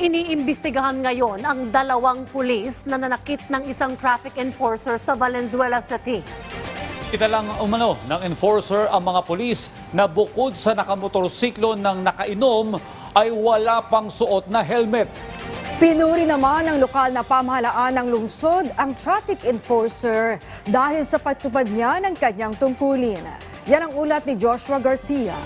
Iniimbestigahan ngayon ang dalawang pulis na nanakit ng isang traffic enforcer sa Valenzuela City. Italang umano ng enforcer ang mga pulis na bukod sa nakamotorsiklo ng nakainom ay wala pang suot na helmet. Pinuri naman ng lokal na pamahalaan ng lungsod ang traffic enforcer dahil sa pagtupad niya ng kanyang tungkulin. Yan ang ulat ni Joshua Garcia.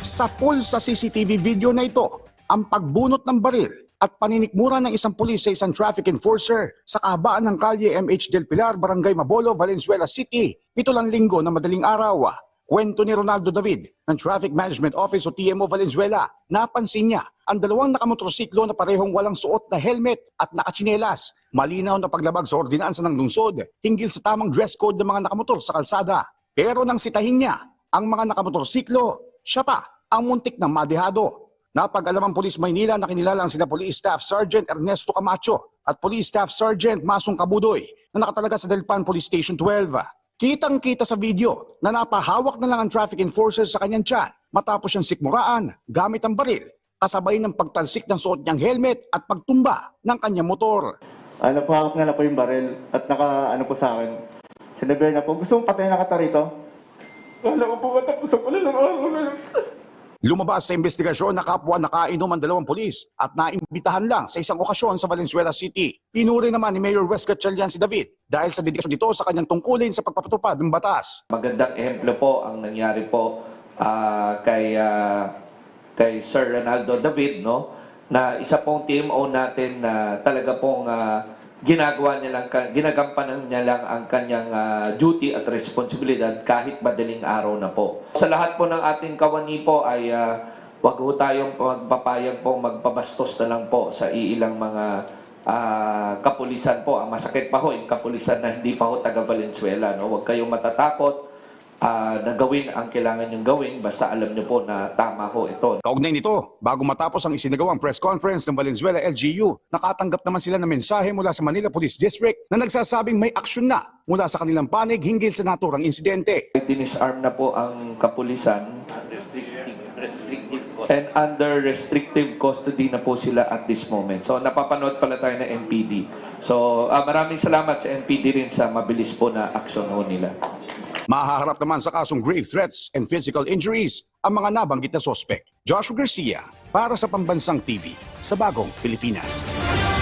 Sa pool sa CCTV video na ito, ang pagbunot ng baril at paninikmura ng isang pulis sa isang traffic enforcer sa kahabaan ng kalye MH Del Pilar, Barangay Mabolo, Valenzuela City, ito lang linggo na madaling araw. Kwento ni Ronaldo David ng Traffic Management Office o TMO Valenzuela, napansin niya ang dalawang nakamotorsiklo na parehong walang suot na helmet at nakatsinelas. Malinaw na paglabag sa ordinansa ng lungsod hinggil sa tamang dress code ng mga nakamotor sa kalsada. Pero nang sitahin niya ang mga nakamotorsiklo, siya pa ang muntik ng madehado. Napag-alam ang Police Maynila na kinilalang sina Police Staff Sergeant Ernesto Camacho at Police Staff Sergeant Masong Kabudoy na nakatalaga sa Delpan Police Station 12. Kitang-kita sa video na napahawak na lang ang traffic enforcer sa kanyang tiyan matapos siyang sikmuraan gamit ang baril kasabay ng pagtalsik ng suot niyang helmet at pagtumba ng kanyang motor. Ano po, hawak nga na po yung baril at naka, ano po sa akin. Sinabi na po, gusto mong patayin na kita rito? Kala ko po katapusan ko na ng araw na. Lumabas sa investigasyon na kapwa nakainom ang dalawang polis at naimbitahan lang sa isang okasyon sa Valenzuela City. Pinuri naman ni Mayor Wes Gatchalian si David dahil sa dedikasyon nito sa kanyang tungkulin sa pagpapatupad ng batas. Magandang ehemplo po ang nangyari po ah, kay ah, kay Sir Ronaldo David no na isa pong TMO natin na talaga pong ah, ginagawa niya lang ginagampanan niya lang ang kanyang ah, duty at responsibilidad kahit madaling araw na po. Sa lahat po ng ating kawani po ay ah, wag ho tayong magpapayag po magpabastos na lang po sa iilang mga ah, kapulisan po. Ang masakit pa ho, yung kapulisan na hindi pa ho taga Valenzuela. No? Huwag kayong matatakot ah, na gawin ang kailangan yung gawin basta alam niyo po na tama ho ito. Kaugnay nito, bago matapos ang isinagawang press conference ng Valenzuela LGU, nakatanggap naman sila ng mensahe mula sa Manila Police District na nagsasabing may aksyon na mula sa kanilang panig hinggil sa naturang insidente. Dinisarm na po ang kapulisan and under restrictive custody na po sila at this moment. So napapanood pala tayo ng NPD. So ah, maraming salamat sa NPD rin sa mabilis po na aksyon ho nila. Mahaharap naman sa kasong grave threats and physical injuries ang mga nabanggit na sospek. Joshua Garcia para sa Pambansang TV sa Bagong Pilipinas.